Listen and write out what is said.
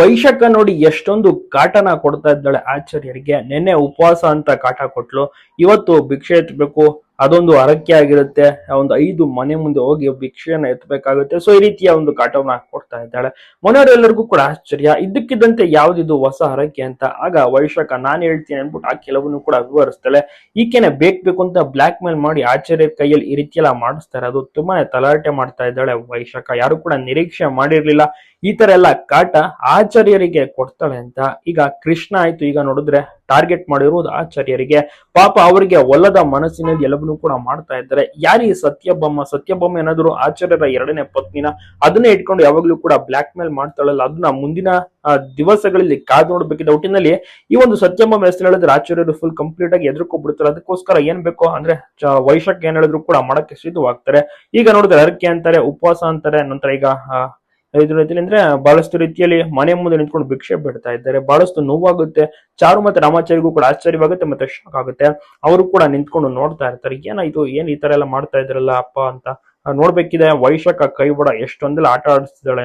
ವೈಶಾಖ ನೋಡಿ ಎಷ್ಟೊಂದು ಕಾಟನ ಕೊಡ್ತಾ ಇದ್ದಾಳೆ ಆಚಾರ್ಯರಿಗೆ. ನೆನ್ನೆ ಉಪವಾಸ ಅಂತ ಕಾಟ ಕೊಟ್ಲು. ಇವತ್ತು ಭಿಕ್ಷೆ ಎತ್ತಬೇಕು ಅದೊಂದು ಹರಕೆ ಆಗಿರುತ್ತೆ, ಒಂದು ಐದು ಮನೆ ಮುಂದೆ ಹೋಗಿ ಭಿಕ್ಷೆಯನ್ನ ಎತ್ತಬೇಕಾಗುತ್ತೆ. ಸೊ ಈ ರೀತಿಯ ಒಂದು ಕಾಟವನ್ನು ಕೊಡ್ತಾ ಇದ್ದಾಳೆ. ಮನೆಯವರೆಲ್ಲರಿಗೂ ಕೂಡ ಆಶ್ಚರ್ಯ. ಇದ್ದಕ್ಕಿದ್ದಂತೆ ಯಾವ್ದಿದು ಹೊಸ ಹರಕೆ ಅಂತ. ಆಗ ವೈಶಾಖ, ನಾನು ಹೇಳ್ತೀನಿ ಅನ್ಬಿಟ್ಟು ಆ ಕೆಲವನ್ನು ಕೂಡ ವಿವರಿಸ್ತಾಳೆ. ಈಕೆನೆ ಬೇಕ್ ಬೇಕು ಅಂತ ಬ್ಲಾಕ್ ಮೇಲ್ ಮಾಡಿ ಆಚಾರ್ಯ ಕೈಯಲ್ಲಿ ಈ ರೀತಿ ಎಲ್ಲ ಮಾಡಿಸ್ತಾರೆ. ಅದು ತುಂಬಾನೇ ತಲಾಟೆ ಮಾಡ್ತಾ ಇದ್ದಾಳೆ ವೈಶಾಖ. ಯಾರು ಕೂಡ ನಿರೀಕ್ಷೆ ಮಾಡಿರ್ಲಿಲ್ಲ. ಈ ತರ ಎಲ್ಲ ಕಾಟ ಆಚಾರ್ಯರಿಗೆ ಕೊಡ್ತಾಳೆ ಅಂತ. ಈಗ ಕೃಷ್ಣ ಆಯ್ತು. ಈಗ ನೋಡಿದ್ರೆ ಟಾರ್ಗೆಟ್ ಮಾಡಿರುವುದು ಆಚಾರ್ಯರಿಗೆ. ಪಾಪ ಅವರಿಗೆ ಒಲ್ಲದ ಮನಸ್ಸಿನಲ್ಲಿ ಎಲ್ಲವನ್ನೂ ಕೂಡ ಮಾಡ್ತಾ ಇದ್ದಾರೆ. ಯಾರಿ ಸತ್ಯಭಾಮ ಸತ್ಯಭಾಮ ಏನಾದ್ರು ಆಚಾರ್ಯರ ಎರಡನೇ ಪತ್ನಿನ ಅದನ್ನೇ ಇಟ್ಕೊಂಡು ಯಾವಾಗ್ಲೂ ಕೂಡ ಬ್ಲಾಕ್ ಮೇಲ್ ಮಾಡ್ತಾಳಲ್ಲ, ಅದನ್ನ ಮುಂದಿನ ದಿವಸಗಳಲ್ಲಿ ಕಾದು ನೋಡ್ಬೇಕಿದೆ. ಒಟ್ಟಿನಲ್ಲಿ ಈ ಒಂದು ಸತ್ಯಭಾಮ ಹೆಸರು ಹೇಳಿದ್ರೆ ಆಚಾರ್ಯರು ಫುಲ್ ಕಂಪ್ಲೀಟ್ ಆಗಿ ಬಿಡ್ತಾರೆ ಅದಕ್ಕೋಸ್ಕರ ಏನ್ ಬೇಕೋ ಅಂದ್ರೆ ವೈಶಾಖ ಏನ್ ಹೇಳಿದ್ರು ಕೂಡ ಮಾಡಕ್ಕೆ ಸಿದ್ಧವಾಗ್ತಾರೆ. ಈಗ ನೋಡಿದ್ರೆ ಅರ್ಕೆ ಅಂತಾರೆ, ಉಪವಾಸ ಅಂತಾರೆ, ನಂತರ ಈಗ ಇದ್ರ ರೀತಿಯಲ್ಲಿ ಅಂದ್ರೆ ಬಹಳಷ್ಟು ರೀತಿಯಲ್ಲಿ ಮನೆ ಮುಂದೆ ನಿಂತ್ಕೊಂಡು ಭಿಕ್ಷೆ ಬಿಡ್ತಾ ಇದ್ದಾರೆ. ಬಹಳಷ್ಟು ನೋವಾಗುತ್ತೆ. ಚಾರು ಮತ್ತೆ ರಾಮಾಚಾರಿಗೂ ಕೂಡ ಆಶ್ಚರ್ಯವಾಗುತ್ತೆ ಮತ್ತೆ ಶಾಕ್ ಆಗುತ್ತೆ. ಅವರು ಕೂಡ ನಿಂತ್ಕೊಂಡು ನೋಡ್ತಾ ಇರ್ತಾರೆ. ಏನಾಯ್ತು ಏನ್ ಈ ತರ ಎಲ್ಲ ಮಾಡ್ತಾ ಇದ್ರಲ್ಲ ಅಪ್ಪ ಅಂತ ನೋಡ್ಬೇಕಿದೆ. ವೈಶಾಖ ಕೈಬಡ ಎಷ್ಟೊಂದೆಲ್ಲ ಆಟ ಆಡಿಸ್ತಿದ್ದಾಳೆ